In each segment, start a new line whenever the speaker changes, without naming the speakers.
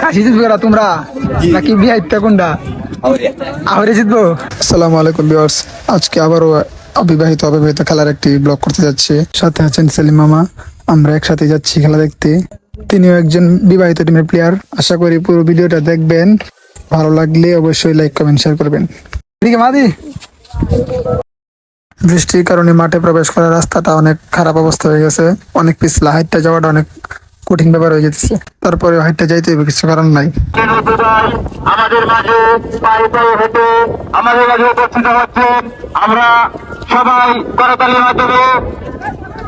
কাশি জিতবে তোমরা? নাকি বিহাইতে কোনটা? আহরে। জিতবো? আসসালামু আলাইকুম ভিউয়ার্স। আজকে আবারও অবিবাহিত অবিবাহিত খেলার একটি ব্লগ করতে যাচ্ছি। সাথে আছেন সেলিম মামা। আমরা একসাথে যাচ্ছি খেলা দেখতে। তিনিও একজন বিবাহিত টিমের প্লেয়ার আশা করি পুরো ভিডিওটা দেখবেন। ভালো লাগলে অবশ্যই লাইক কমেন্ট শেয়ার করবেন। এদিকে মাদি। বৃষ্টির কারণে মাঠে প্রবেশ করার রাস্তাটা অনেক খারাপ অবস্থা হয়ে গেছে। অনেক পিছলা হাইটটা যাওয়াটা অনেক কঠিন ব্যাপার হয়ে যেতেছে তারপরে হাইটটা যাইতে হবে কিছু কারণ নাই।
আমাদের মাঝে পায়ে পায়ে হেঁটে আমাদের মাঝে উপস্থিত হচ্ছেন আমরা সবাই করতালির মাধ্যমে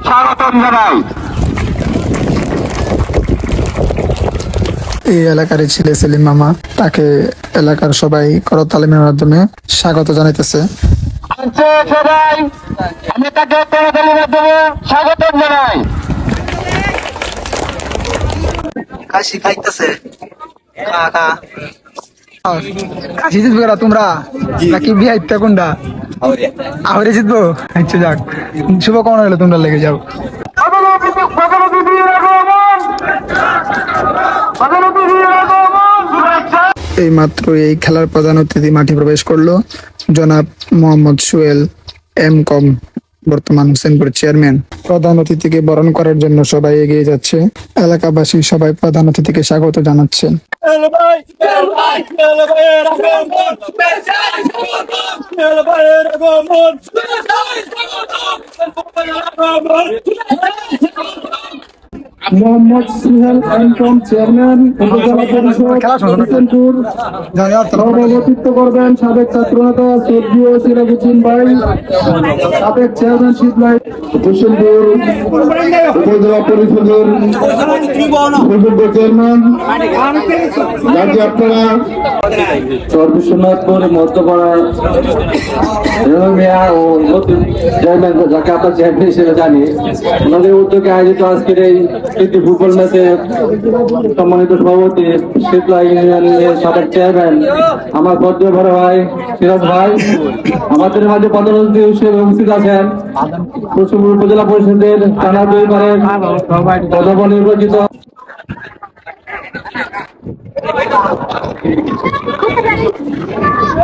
স্বাগতম জানাই।
এই এলাকারই ছেলে সেলিম মামা তাকে এলাকার সবাই করতালিমের মাধ্যমে স্বাগত জানাইতেছে।
সবাই। আমি তাকে করতালির মাধ্যমে স্বাগতম জানাই।
কাশি খাইতেছে।
কাশি জিতবে তোমরা? নাকি বিহাইতে কোনটা? আহরে। জিতবো? আচ্ছা যাক। শুভকামনা হলো তোমরা লেগে যাও। এই মাত্র এই খেলার প্রধান অতিথি মাঠে প্রবেশ করল। জনাব মোহাম্মদ সুয়েল এম কম, বর্তমান হোসেনপুর চেয়ারম্যান। প্রধান অতিথিকে বরণ করার জন্য সবাই এগিয়ে যাচ্ছে। এলাকাবাসী সবাই প্রধান অতিথিকে স্বাগত জানাচ্ছেন। Mohammad Suhel M Com chairman উপজেলা পরিষদ হোসেনপুর সভাপতিত্ব করবেন সাবেক ছাত্রনেতা স্বর্গীয় সিরাজুদ্দিন ভাই সাবেক চেয়ারম্যানশিপ ভাই হোসেনপুর উপজেলা পরিষদের চেয়ারম্যান। আপনারা?
মধ্যপাড়া মিয়া ও চেয়ারম্যান যাকে আমরা চেয়ারম্যান হিসেবে জানি ওনাদের উদ্যোগে আয়োজিত আজকের এই প্রীতি ফুটবল ম্যাচে সম্মানিত সভাপতি, শীতলা ইউনিয়নের সাবেক চেয়ারম্যান, আমার পদ্ম বড় ভাই, সিরাজ ভাই, আমাদের মাঝে পদোন্নতি হিসেবে উপস্থিত আছেন। পশ্চিমপুর উপজেলা পরিষদের থানা দুই পারের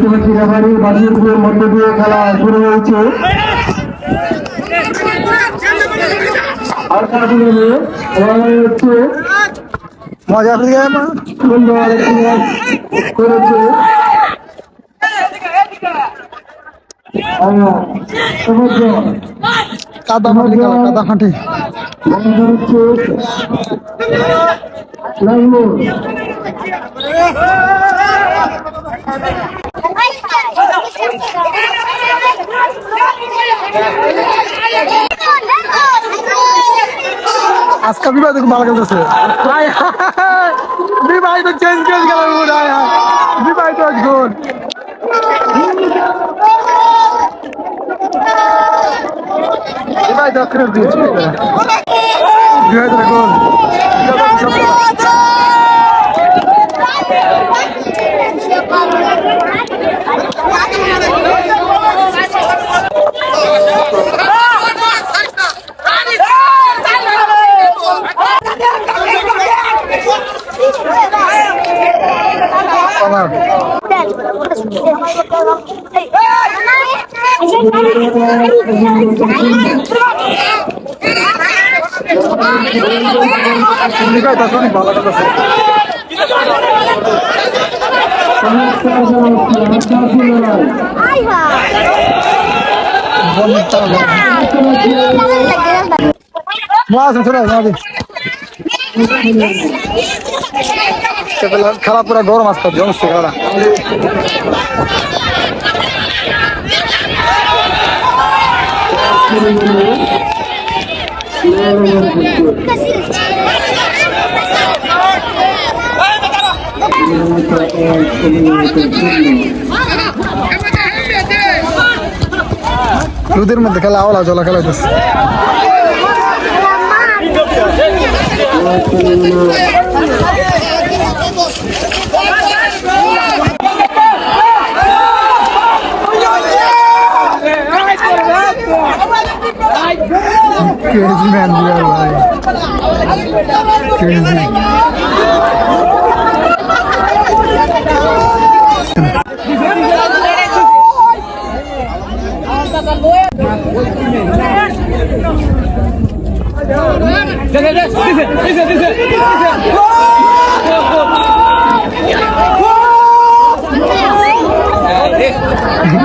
টিমের ক্রীড়াবাড়ি বাজিরপুরের মধ্য দিয়ে খেলা শুরু হয়েছে। আর খেলা শুরু হয়ে হচ্ছে
মজা পেয়ে
একটি করেছে।
কাদা মাটি কাদা মাটি আজকে বিবাহ দেখুন ভালো খেলতেছে। বিবাহ তো চেঞ্জ করে গেল বিবাহ তো গোল বিবাহ তো করে দিয়েছে। বিবাহ তো গোল আমার বিবাহ তো অনেক ভালো খেলতেছে চলে আসে খেলা পুরো গরম আসতে জমছে খেলা রোদের মধ্যে খেলা আওলা জলা খেলা হইতেছে। Crazy man, we are alive. Crazy.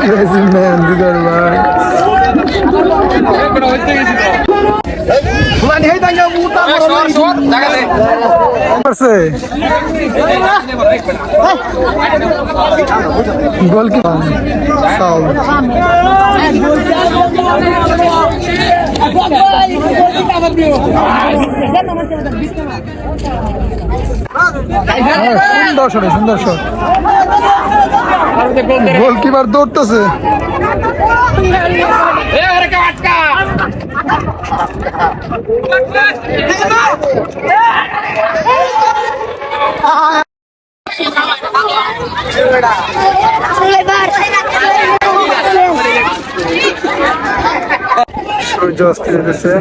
Crazy man, we are alive. করছে গোল কি সুন্দর শট সুন্দর শট গোলকিপার দৌড়তেছে। সূর্য অস্ত যেতেছে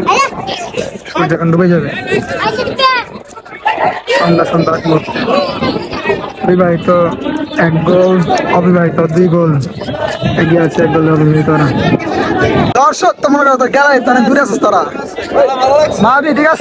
সূর্য ডুবে যাবে। সন্ধ্যা সন্ধ্যা মুহূর্তে। বিবাহিত এক গোল, অবিবাহিত দুই গোল। এগিয়ে আছে এক গোল অবিবাহিত না দর্শক তোমার গ্যালারি তারা দূরে আছিস তারা। মাবি ঠিক আছে?